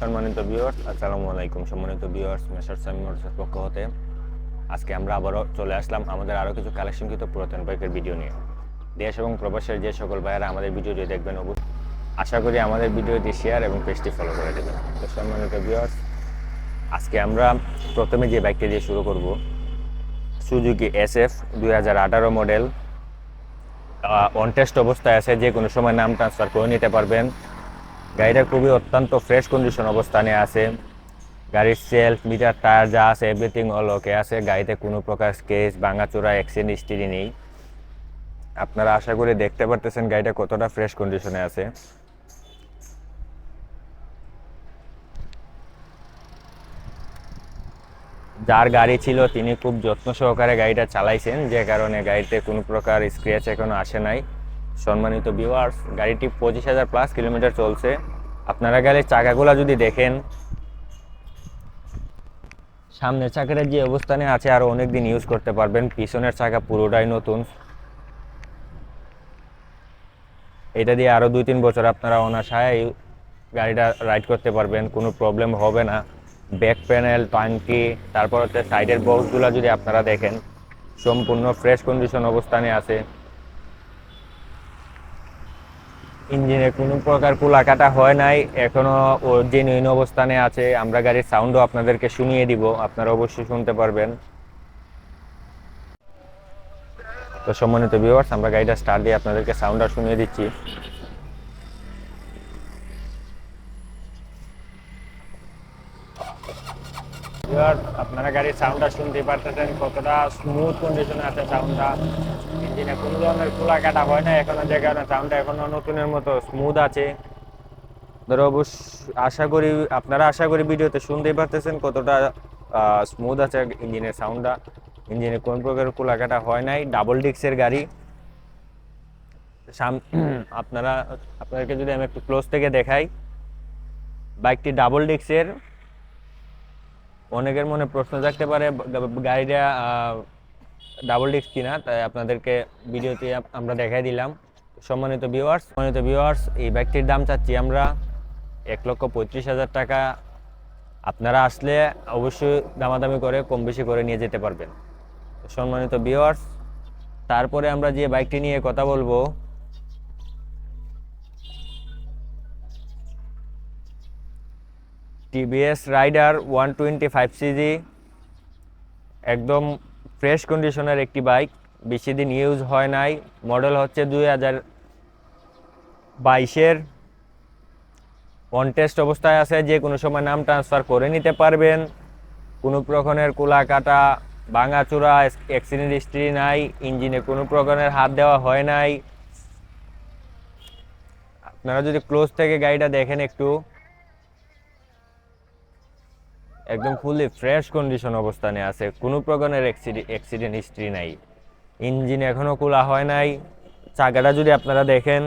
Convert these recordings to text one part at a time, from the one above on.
সম্মানিত ভিউয়ার্স আসসালামু আলাইকুম সম্মানিত ভিউয়ার্স মেসার সামি মোটরসের পক্ষ হতে। আজকে আমরা আবারও চলে আসলাম আমাদের আরও কিছু কালেকশনকৃত পুরাতন বাইকের ভিডিও নিয়ে। দেশ এবং প্রবাসের যে সকল ভাইয়েরা আমাদের ভিডিওটি দেখবেন অবশ্যই আশা করি আমাদের ভিডিওটি শেয়ার এবং পেজটি ফলো করে দেবেন। তো সম্মানিত ভিউয়ার্স আজকে আমরা প্রথমে যে বাইকটি দিয়ে শুরু করব সুজুকি এস এফ দুই হাজার আঠারো মডেল অন টেস্ট অবস্থায় আছে, যে কোনো সময় নাম ট্রান্সফার করে নিতে পারবেন। গাড়িটা খুবই অত্যন্ত ফ্রেশ কন্ডিশন অবস্থানে আছে। গাড়ির সেলফ মিটার টায়ার যা আছে এভরিথিং অল ওকে আছে। গাড়িতে কোনো প্রকার স্কেচ ভাঙাচোরা অ্যাক্সিডেন্ট হিস্ট্রি নেই। আপনারা আশা করি দেখতে পারতেছেন গাড়িটা কতটা ফ্রেশ কন্ডিশনে আছে। যার গাড়ি ছিল, তিনি খুব যত্ন সহকারে গাড়িটা চালাইছেন, যে কারণে গাড়িতে কোনো প্রকার স্ক্র্যাচ এখনও আসে নাই। সম্মানিত ভিউয়ার্স গাড়িটি পঁচিশ হাজার প্লাস কিলোমিটার চলছে। আপনারা গেলে চাকাগুলো যদি দেখেন, সামনের চাকাটা যে অবস্থানে আছে আরও অনেক দিন ইউজ করতে পারবেন। পিছনের চাকা পুরোটাই নতুন। এটা দিয়ে আরও দুই তিন বছর আপনারা অনাশায় গাড়িটা রাইড করতে পারবেন, কোনো প্রবলেম হবে না। ব্যাক প্যানেল টাঙ্কি তারপর হচ্ছে সাইডের বক্সগুলো যদি আপনারা দেখেন, সম্পূর্ণ ফ্রেশ কন্ডিশন অবস্থানে আছে। ইঞ্জিনে কোনো প্রকার কুলাকাটা হয় নাই। এখনও ও নৈন অবস্থানে আছে, আমরা গাড়ির সাউন্ডও আপনাদেরকে শুনিয়ে দিব। আপনারা অবশ্যই শুনতে পারবেন। তো সম্মানিত ভিউয়ার্স আমরা গাড়িটা স্টার্ট দিয়ে আপনাদেরকে সাউন্ডটা শুনিয়ে দিচ্ছি। আপনারা গাড়ির সাউন্ডটা শুনতে পারতেছেন, কতটা স্মুথ কন্ডিশনে আছে সাউন্ডটা ইঞ্জিনে কোনো ধরনের খোলা কাটা হয় না, এখনও যে কারণে সাউন্ডটা এখনও নতুনের মতো স্মুথ আছে। ধরো অবশ্য আশা করি, আপনারা আশা করি ভিডিওতে শুনতেই পারতেছেন কতটা স্মুথ আছে ইঞ্জিনের সাউন্ডটা ইঞ্জিনে কোন প্রকার খোলা কাটা হয় নাই ডাবল ডিক্সের গাড়ি। সাম, আপনারা, আপনাদেরকে যদি আমি একটু ক্লোজ থেকে দেখাই বাইকটি ডাবল ডিক্সের অনেকের মনে প্রশ্ন থাকতে পারে গাড়িটা ডাবল ডিস্ক কিনা, তাই আপনাদেরকে ভিডিওতে আমরা দেখাই দিলাম। সম্মানিত ভিউয়ার্স সম্মানিত ভিউয়ার্স এই বাইকটির দাম চাচ্ছি আমরা এক লক্ষ পঁয়ত্রিশ হাজার টাকা। আপনারা আসলে অবশ্যই দামাদামি করে কম বেশি করে নিয়ে যেতে পারবেন। সম্মানিত ভিউয়ার্স তারপরে আমরা যে বাইকটি নিয়ে কথা বলব TVS Raider one twenty five CC একদম ফ্রেশ কন্ডিশনের একটি বাইক বেশি দিন ইউজ হয় নাই। মডেল হচ্ছে দুই হাজার বাইশের অন টেস্ট অবস্থায় আছে, যে কোনো সময় নাম ট্রান্সফার করে নিতে পারবেন। কোনো প্রকারের কুলা কাটা ভাঙাচোরা অ্যাক্সিডেন্ট হিস্ট্রি নাই ইঞ্জিনে কোনো প্রকারের হাত দেওয়া হয় নাই। আপনারা যদি ক্লোজ থেকে গাড়িটা দেখেন একটু। একদম ফুললি ফ্রেশ কন্ডিশন অবস্থানে আছে। কোনো প্রকারের অ্যাক্সিডেন্ট হিস্ট্রি নাই। ইঞ্জিন এখনও খোলা হয় নাই। চাকাটা যদি আপনারা দেখেন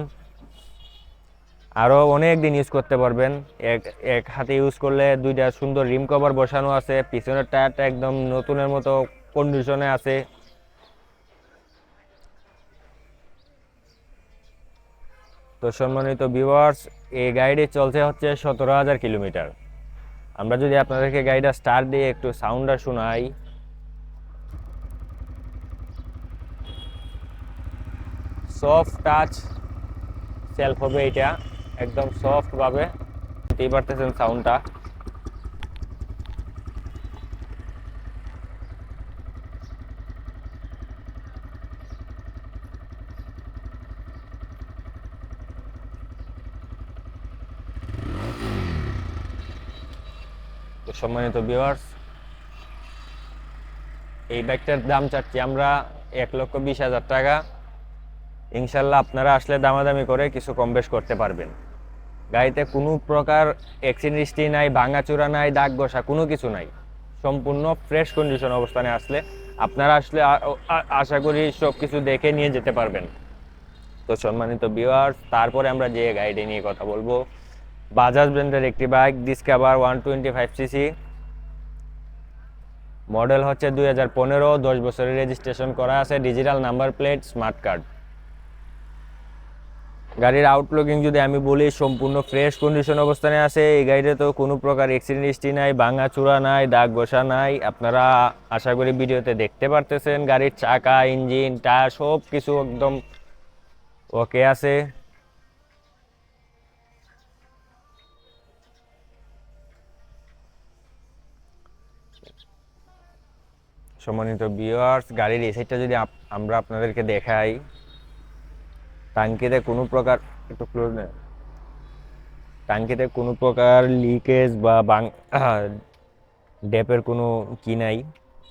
আরও অনেক দিন ইউজ করতে পারবেন। এক এক হাতে ইউজ করলে দুইটা সুন্দর রিম কভার বসানো আছে। পিছনের টায়ারটা একদম নতুনের মতো কন্ডিশনে আছে। তো সম্মানিত ভিউয়ার্স এই গাড়িটি চলছে হচ্ছে সতেরো হাজার কিলোমিটার। আমরা যদি আপনাদেরকে গাড়িটা স্টার্ট দিয়ে একটু সাউন্ডটা শোনাই। সফট টাচ সেলফ হবে এটা, একদম সফট ভাবে। বুঝতেই পারতেছেন সাউন্ডটা তো সম্মানিত ভিউয়ার্স এই বাইকটার দাম চাচ্ছি আমরা এক লক্ষ বিশ হাজার টাকা। ইনশাল্লাহ আপনারা আসলে দামাদামি করে কিছু কম বেশ করতে পারবেন। গাড়িতে কোনো প্রকার অ্যাক্সিডেন্ট নাই, ভাঙাচোরা নাই, দাগ বসা কোনো কিছু নাই। সম্পূর্ণ ফ্রেশ কন্ডিশন অবস্থানে আসলে আপনারা আসলে আশা করি সব কিছু দেখে নিয়ে যেতে পারবেন। তো সম্মানিত ভিউয়ার্স তারপরে আমরা যে গাড়িটি নিয়ে কথা বলব বাজাজ ব্র্যান্ডের একটি bike Discover one twenty five CC model হচ্ছে দুই হাজার পনেরো, দশ বছরের রেজিস্ট্রেশন করা আছে digital number plate smart card গাড়ির আউটলুকিং যদি আমি বলি, সম্পূর্ণ ফ্রেশ কন্ডিশন অবস্থানে আছে। এই গাড়িতে তো কোনো প্রকার অ্যাক্সিডেন্ট হিস্ট্রি নাই, ভাঙা চূড়া নাই, দাগ ঘষা নাই। আপনারা আশা করি ভিডিওতে দেখতে পারতেছেন, গাড়ির চাকা ইঞ্জিন টায়ার সব কিছু একদম ওকে আছে। সম্মানিত ভিউয়ার্স গাড়ির এই সাইডটা যদি আমরা আপনাদেরকে দেখাই টাঙ্কিতে কোনো প্রকার একটু ক্লোজ নেই টাঙ্কিতে কোনো প্রকার লিকেজ বা বাং ড্যাপের কোনো কি নাই।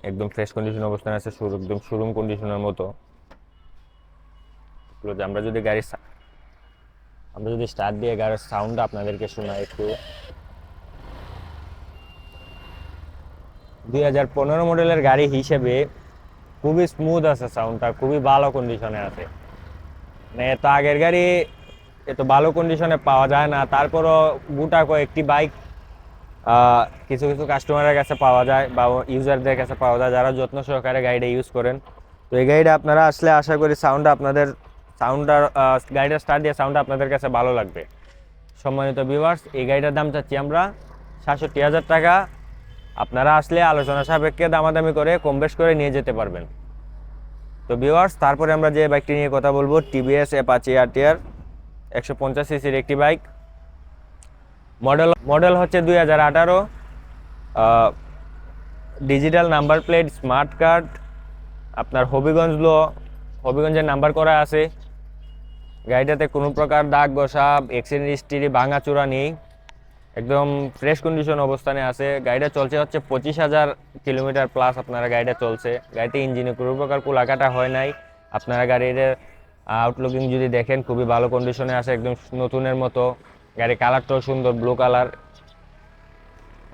একদম ফ্রেশ কন্ডিশন অবস্থানে আছে একদম শোরুম কন্ডিশনের মতো। আমরা যদি গাড়ির আমরা যদি স্টার্ট দিয়ে গাড়ির সাউন্ডটা আপনাদেরকে শোনাই একটু। দুই হাজার পনেরো মডেলের গাড়ি হিসেবে খুবই স্মুথ আছে সাউন্ডটা খুবই ভালো কন্ডিশনে আছে। মানে এত আগের গাড়ি এত ভালো কন্ডিশনে পাওয়া যায় না, তারপরও গোটা কয়েকটি বাইক কিছু কিছু কাস্টমারের কাছে পাওয়া যায় বা ইউজারদের কাছে পাওয়া যায় যারা যত্ন সহকারে গাড়িটা ইউজ করেন। তো এই গাড়িটা আপনারা আসলে আশা করি সাউন্ডটা আপনাদের সাউন্ডটা গাড়িটা স্টার্ট দিয়ে সাউন্ডটা আপনাদের কাছে ভালো লাগবে। সম্মানিত ভিউয়ার্স এই গাড়িটার দাম চাচ্ছি আমরা সাতষট্টি হাজার টাকা। আপনারা আসলে আলোচনা সাপেক্ষে দামাদামি করে কম বেশ করে নিয়ে যেতে পারবেন। তো ভিউয়ার্স তারপরে আমরা যে বাইকটি নিয়ে কথা বলব টিভিএস অ্যাপাচি আরটিআর একশো পঞ্চাশ সিসির একটি বাইক মডেল মডেল হচ্ছে দুই হাজার আঠারো। Digital number plate smart card আপনার হবিগঞ্জ লো হবিগঞ্জের নাম্বার করা আছে। গাড়িটাতে কোনো প্রকার দাগ, ঘষা এক্সিডেন্ট হিস্ট্রি ভাঙাচোরা নেই। একদম ফ্রেশ কন্ডিশন অবস্থানে আছে। গাড়িটা চলছে হচ্ছে পঁচিশ হাজার কিলোমিটার প্লাস আপনারা গাড়িটা চলছে। গাড়িতে ইঞ্জিনে কোনো প্রকার কুলাকাটা হয় নাই। আপনারা গাড়ির আউটলুকিং যদি দেখেন, খুবই ভালো কন্ডিশনে আছে, একদম নতুনের মতো। গাড়ির কালারটাও সুন্দর ব্লু কালার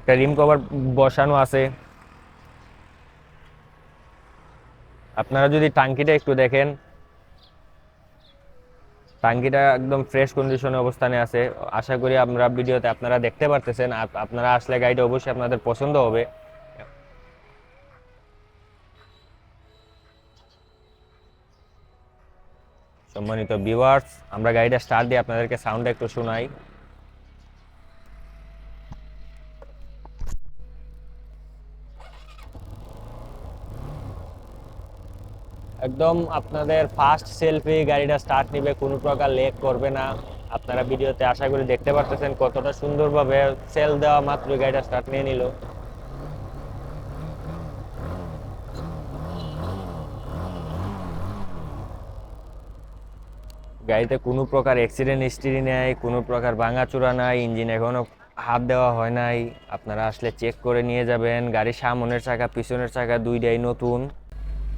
একটা রিম কভার বসানো আছে। আপনারা যদি টাঙ্কিটা একটু দেখেন টাঙ্কিটা একদম ফ্রেশ কন্ডিশনে অবস্থানে আছে। আশা করি আমরা ভিডিওতে আপনারা দেখতে পারতেছেন। আর আপনারা আসলে গাড়িটা অবশ্যই আপনাদের পছন্দ হবে। সম্মানিত ভিউয়ার্স আমরা গাড়িটা স্টার্ট দিয়ে আপনাদেরকে সাউন্ডটা একটু শোনাই। একদম আপনাদের ফার্স্ট সেলফি গাড়িটা স্টার্ট নিবে, কোনো প্রকার লেক করবে না। আপনারা ভিডিওতে আশা করি দেখতে পারতেছেন কতটা সুন্দরভাবে সেল দেওয়া মাত্র গাড়িটা স্টার্ট নিয়ে নিল। গাড়িতে কোনো প্রকার অ্যাক্সিডেন্ট হিস্ট্রি নেই, কোনো প্রকার ভাঙাচোরা নাই ইঞ্জিন এখনও হাত দেওয়া হয় নাই। আপনারা আসলে চেক করে নিয়ে যাবেন। গাড়ির সামনের চাকা, পিছনের চাকা, দুইটাই নতুন।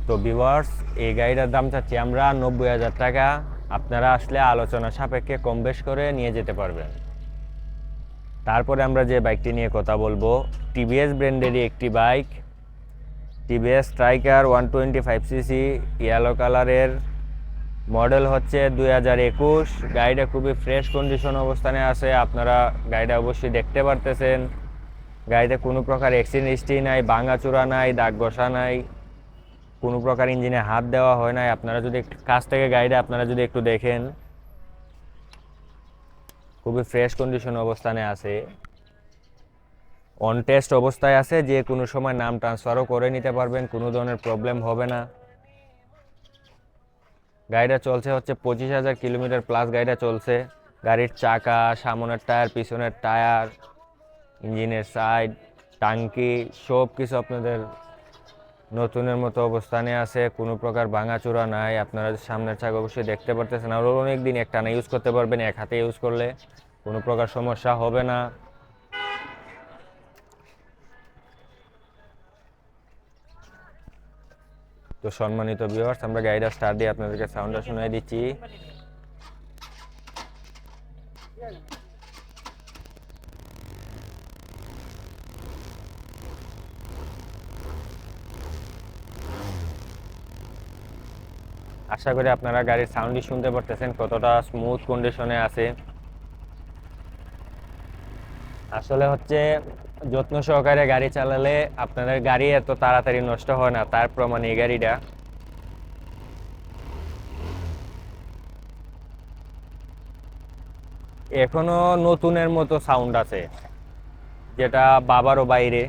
তো ভিউয়ার্স এই গাড়িটার দাম চাচ্ছি আমরা নব্বই হাজার টাকা। আপনারা আসলে আলোচনা সাপেক্ষে কম বেশ করে নিয়ে যেতে পারবেন। তারপরে আমরা যে বাইকটি নিয়ে কথা বলব টিভিএস ব্র্যান্ডেরই একটি bike TVS striker one twenty five CC yellow কালারের মডেল হচ্ছে দুই হাজার একুশ। গাড়িটা খুবই ফ্রেশ কন্ডিশন অবস্থানে আছে, আপনারা গাড়িটা অবশ্যই দেখতে পারতেছেন। গাড়িতে কোনো প্রকার অ্যাক্সিডেন্ট হিস্ট্রি নাই, ভাঙাচোরা নাই, দাগ ঘষা নাই। কোনো প্রকার ইঞ্জিনে হাত দেওয়া হয় নাই। আপনারা যদি একটু কাছ থেকে গাড়িটা আপনারা যদি একটু দেখেন, খুবই ফ্রেশ কন্ডিশন অবস্থানে আছে। অন টেস্ট অবস্থায় আছে, যে কোনো সময় নাম ট্রান্সফারও করে নিতে পারবেন, কোনো ধরনের প্রবলেম হবে না। গাড়িটা চলছে হচ্ছে পঁচিশ হাজার কিলোমিটার প্লাস গাড়িটা চলছে। গাড়ির চাকা, সামনের টায়ার পিছনের টায়ার ইঞ্জিনের সাইড টাঙ্কি সব কিছু আপনাদের নতুনের মতো অবস্থানে আছে, কোনো প্রকার ভাঙাচোরা নাই, আপনারা সামনের ছাগ অবশ্যই দেখতে পারতেছেন। আর অনেক দিন একটানা ইউজ করতে পারবেন, এক হাতে ইউজ করলে কোনো প্রকার সমস্যা হবে না। তো সম্মানিত ভিউয়ার্স আমরা গাড়িটা স্টার্ট দিয়ে আপনাদেরকে সাউন্ডটা শোনাই দিচ্ছি। আশা করি আপনারা গাড়ির সাউন্ডই শুনতে পারতেছেন কতটা স্মুথ কন্ডিশনে আছে। আসলে হচ্ছে যত্ন সহকারে গাড়ি চালালে আপনাদের গাড়ি এত তাড়াতাড়ি নষ্ট হয় না, তার প্রমাণ এই গাড়িটা। এখনও নতুনের মতো সাউন্ড আছে, যেটা বাবারও বাইরে।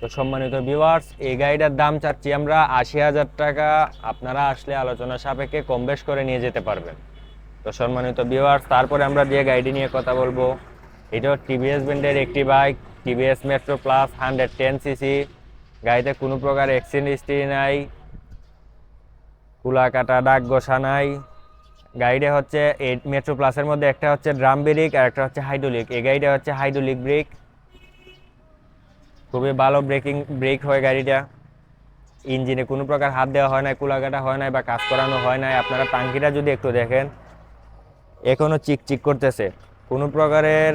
তো সম্মানিত ভিউয়ার্স এই গাড়িটার দাম চাচ্ছি আমরা আশি হাজার টাকা। আপনারা আসলে আলোচনা সাপেক্ষে কম বেশ করে নিয়ে যেতে পারবেন। তো সম্মানিত ভিউয়ার্স তারপরে আমরা যে গাড়িটি নিয়ে কথা বলব এটাও টিভিএস ব্র্যান্ডের একটি bike TVS metro plus hundred ten CC গাড়িতে কোনো প্রকার অ্যাক্সিডেন্ট হিস্ট্রি নাই কুলা কাটা দাগ ঘষা নাই। গাড়িটা হচ্ছে মেট্রো প্লাসের মধ্যে একটা হচ্ছে ড্রাম ব্রেক আর একটা হচ্ছে হাইড্রোলিক এই গাড়িটা হচ্ছে হাইড্রোলিক ব্রেক খুবই ভালো ব্রেকিং ব্রেক হয় গাড়িটা। ইঞ্জিনে কোনো প্রকার হাত দেওয়া হয় না কুলাকাটা হয় না বা কাজ করানো হয় না আপনারা টাঙ্কিটা যদি একটু দেখেন এখনও চিক চিক করতেছে। কোনো প্রকারের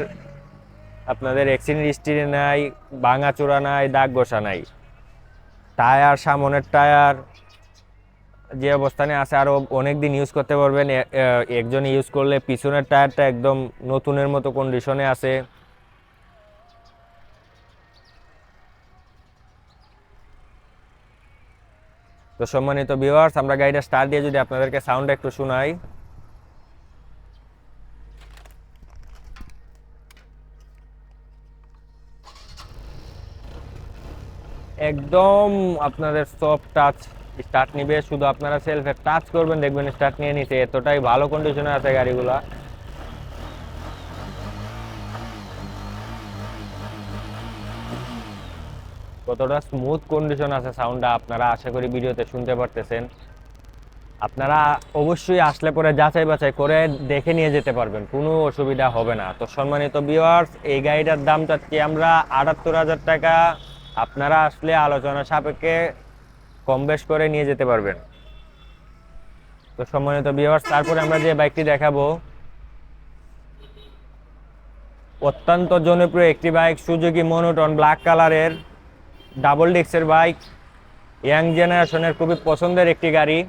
আপনাদের অ্যাক্সিডেন্ট হিস্ট্রি নাই, ভাঙা চোরা নাই, দাগ ঘষা নাই। টায়ার, সামনের টায়ার, যে অবস্থানে আছে আরও অনেক দিন ইউজ করতে পারবেন। একজন ইউজ করলে পিছনের টায়ারটা একদম নতুনের মতো কন্ডিশনে আছে। তো সম্মানিত ভিউয়ার্স আমরা গাড়িটা স্টার্ট দিয়ে যদি আপনাদেরকে সাউন্ড একটু শোনাই। একদম আপনাদের সফট টাচ স্টার্ট নিবে, শুধু আপনারা সেলফে টাচ করবেন, দেখবেন স্টার্ট নিয়ে নিতে এতটাই ভালো কন্ডিশনে আছে গাড়িগুলা। কতটা স্মুথ কন্ডিশন আছে সাউন্ডটা আপনারা আশা করি ভিডিওতে শুনতে পারতেছেন। আপনারা অবশ্যই আসলে পরে যাচাই বাছাই করে দেখে নিয়ে যেতে পারবেন, কোনো অসুবিধা হবে না। তো সম্মানিত ভিউয়ার্স এই গাড়িটার দাম চাচ্ছি আমরা আটাত্তর হাজার টাকা, আপনারা আসলে আলোচনা সাপেক্ষে কম বেশ করে নিয়ে যেতে পারবেন। তো সম্মানিত ভিউয়ার্স তারপরে আমরা যে বাইকটি দেখাবো, অত্যন্ত জনপ্রিয় একটি বাইক সুজুকি মনোটন ব্ল্যাক কালারের ডাবল ডিক্সের বাইক ইয়াং জেনারেশনের খুবই পছন্দের একটি গাড়ি।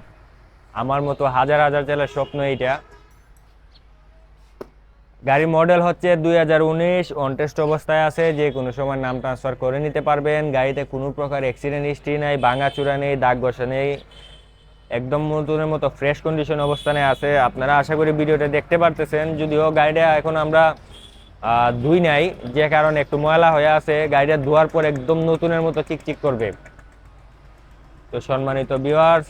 আমার মতো হাজার হাজার ছেলের স্বপ্ন এইটা। গাড়ি মডেল হচ্ছে দুই হাজার উনিশ অনটেস্ট অবস্থায় আছে, যে কোনো সময় নাম ট্রান্সফার করে নিতে পারবেন। গাড়িতে কোনো প্রকার অ্যাক্সিডেন্ট হিস্ট্রি নেই ভাঙাচুরা নেই, দাগ ঘষা নেই। একদম নতুনের মতো ফ্রেশ কন্ডিশন অবস্থানে আছে। আপনারা আশা করি ভিডিওটা দেখতে পারতেছেন। যদিও গাড়িটা এখন আমরা ধুই নাই, যে কারণে একটু ময়লা হয়ে আছে, গাড়িটা ধোয়ার পর একদম নতুনের মতো চিকচিক করবে। তো সম্মানিত ভিউয়ার্স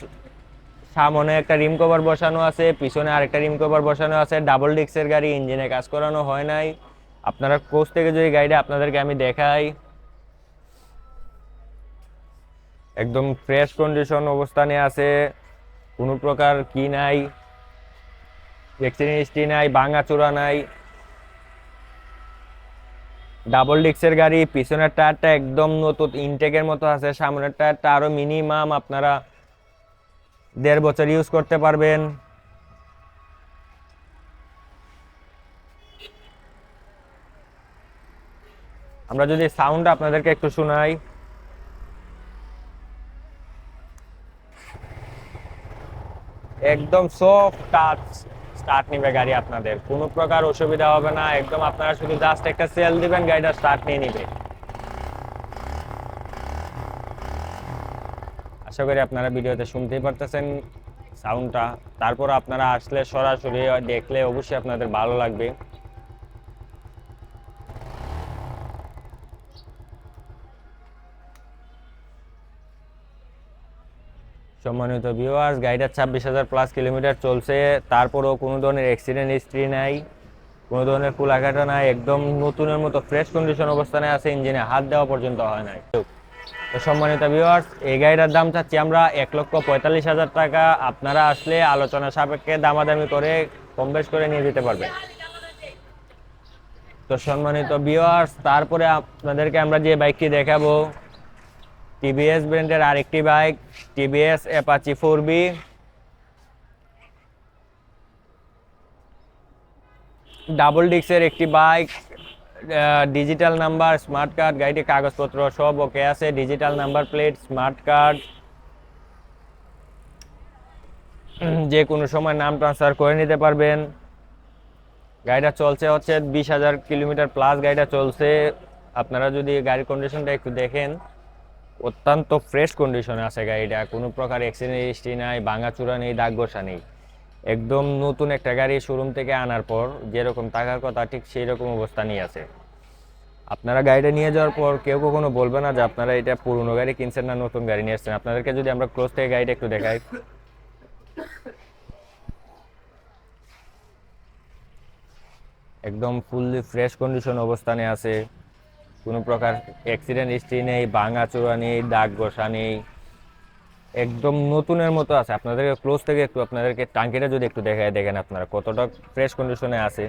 সামনে একটা রিম কভার বসানো আছে, পিছনে আরেকটা রিম কভার বসানো আছে ডাবল ডিক্সের গাড়ি ইঞ্জিনে কাজ করানো হয় নাই। আপনারা কোচ থেকে যদি গাড়িটা আপনাদেরকে আমি দেখাই। একদম ফ্রেশ কন্ডিশন অবস্থানে আছে, কোনো প্রকার কি নাই অ্যাক্সিডেন্ট হিস্ট্রি নাই ভাঙা চোরা নাই। ডাবল ডিক্সের গাড়ি, পিছনের টায়ারটা একদম নতুন ইনটেকের মতো আছে, সামনের টায়ারটা আরও মিনিমাম আপনারা দেড় বছর ইউজ করতে পারবেন। আমরা যদি সাউন্ড আপনাদেরকে একটু শোনাই। একদম সফট টাচ স্টার্ট নিবে গাড়ি আপনাদের। কোনো প্রকার অসুবিধা হবে না, একদম আপনারা শুধু জাস্ট একটা সেল দিবেন, গাড়িটা স্টার্ট নিয়ে নিবে। আশা করি আপনারা ভিডিওতে শুনতেই পারতেছেন সাউন্ডটা তারপর আপনারা আসলে সরাসরি দেখলে অবশ্যই আপনাদের ভালো লাগবে। সম্মানিত ভিউয়ার্স গাড়িটা ছাব্বিশ হাজার প্লাস কিলোমিটার চলছে। তারপরেও কোনো ধরনের অ্যাক্সিডেন্ট হিস্ট্রি নাই, কোনো ধরনের কুলাঘাটা নাই, একদম নতুনের মতো ফ্রেশ কন্ডিশন অবস্থানে আছে ইঞ্জিনে হাত দেওয়া পর্যন্ত হয় নাই। তো সম্মানিত ভিউয়ার্স এই গাড়িটার দাম চাচ্ছি আমরা এক লক্ষ পঁয়তাল্লিশ হাজার টাকা। আপনারা আসলে আলোচনা সাপেক্ষে দামাদামি করে কম বেশ করে নিয়ে যেতে পারবেন। তো সম্মানিত ভিউয়ার্স তারপরে আপনাদেরকে আমরা যে বাইকটি দেখাবো টিভিএস ব্র্যান্ডের আরেকটি bike TVS Apache four V double ডিক্সের একটি bike digital number smart card গাড়িটির কাগজপত্র সব ওকে আছে। Digital number plate smart card যে কোনো সময় নাম ট্রান্সফার করে নিতে পারবেন। গাড়িটা চলছে হচ্ছে বিশ হাজার কিলোমিটার প্লাস গাড়িটা চলছে। আপনারা যদি গাড়ির কন্ডিশনটা একটু দেখেন অত্যন্ত ফ্রেশ কন্ডিশনে আছে গাড়িটা। কোনো প্রকার অ্যাক্সিডেন্ট হিস্ট্রি নাই ভাঙাচুরা নেই, দাগ ঘষা নেই। একদম নতুন একটা গাড়ি শোরুম থেকে আনার পর যেরকম টাকার কথা, ঠিক সেই রকম অবস্থা নিয়ে আছে। আপনারা গাড়িটা নিয়ে যাওয়ার পর কেউ কখনো বলবে না যে আপনারা এটা পুরনো গাড়ি কিনছেন না নতুন গাড়ি নিয়ে আসছেন। আপনাদেরকে যদি আমরা ক্লোজ থেকে গাড়িটা একটু দেখাই। একদম ফুললি ফ্রেশ কন্ডিশন অবস্থানে আছে। কোনো প্রকার অ্যাক্সিডেন্ট হিস্ট্রি নেই, ভাঙা চোরা নেই, দাগ ঘষা নেই। একদম নতুনের মতো আছে। আপনাদেরকে ক্লোজ থেকে একটু আপনাদেরকে টাঙ্কিটা যদি একটু দেখায় দেখেন আপনারা, কতটা ফ্রেশ কন্ডিশনে আছে।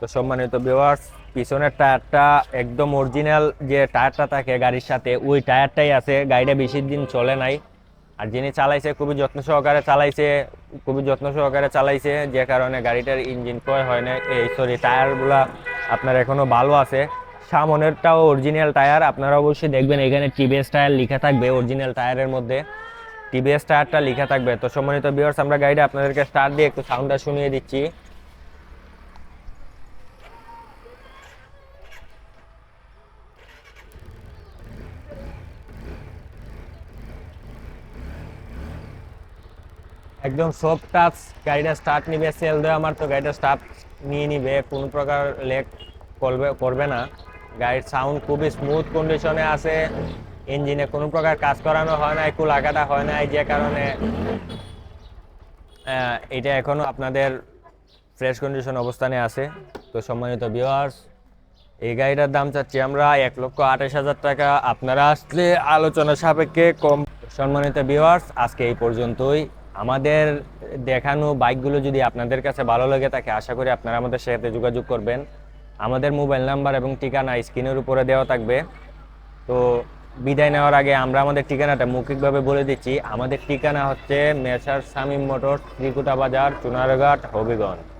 তো সম্মানিত ভিউয়ার্স পিছনের টায়ারটা একদম অরিজিনাল যে টায়ারটা থাকে গাড়ির সাথে, ওই টায়ারটাই আছে। গাড়িটা বেশি দিন চলে নাই। আর যিনি চালাইছে, খুবই যত্ন সহকারে চালাইছে, খুবই যত্ন সহকারে চালাইছে, যে কারণে গাড়িটার ইঞ্জিন ক্ষয় হয় না এই সরি টায়ারগুলা আপনার এখনও ভালো আছে। সামনেরটাও অরিজিনাল টায়ার, আপনারা অবশ্যই দেখবেন এখানে টিভিএস টায়ার লেখা থাকবে অরিজিনাল টায়ারের মধ্যে। টিভিএস টায়ারটা লেখা থাকবে। তো সম্মানিত ভিউয়ার্স আমরা গাড়িটা আপনাদেরকে স্টার্ট দিয়ে একটু সাউন্ডটা শুনিয়ে দিচ্ছি। একদম সব টাচ গাড়িটা স্টার্ট নিবে সেল দেওয়া আমার, তো গাড়িটা স্টার্ট নিয়ে নিবে, কোনো প্রকার লেগ করবে করবে না। গাড়ির সাউন্ড খুবই স্মুথ কন্ডিশনে আছে ইঞ্জিনে কোনো প্রকার কাজ করানো হয় না কুলা লাগাটা হয় নাই যে কারণে এটা এখনও আপনাদের ফ্রেশ কন্ডিশন অবস্থানে আছে। তো সম্মানিত ভিউয়ার্স এই গাড়িটার দাম চাচ্ছি আমরা এক লক্ষ আঠাশ হাজার টাকা। আপনারা আসলে আলোচনা সাপেক্ষে কম। সম্মানিত ভিউয়ার্স আজকে এই পর্যন্তই। আমাদের দেখানো বাইকগুলো যদি আপনাদের কাছে ভালো লাগে থাকে, আশা করি আপনারা আমাদের সাথে যোগাযোগ করবেন। আমাদের মোবাইল নাম্বার এবং ঠিকানা স্ক্রিনের উপরে দেওয়া থাকবে। তো বিদায় নেওয়ার আগে আমরা আমাদের ঠিকানাটা মৌখিকভাবে বলে দিচ্ছি। আমাদের ঠিকানা হচ্ছে মেসার সামিম মোটর ত্রিকুটা বাজার, চুনারঘাট, হবিগঞ্জ।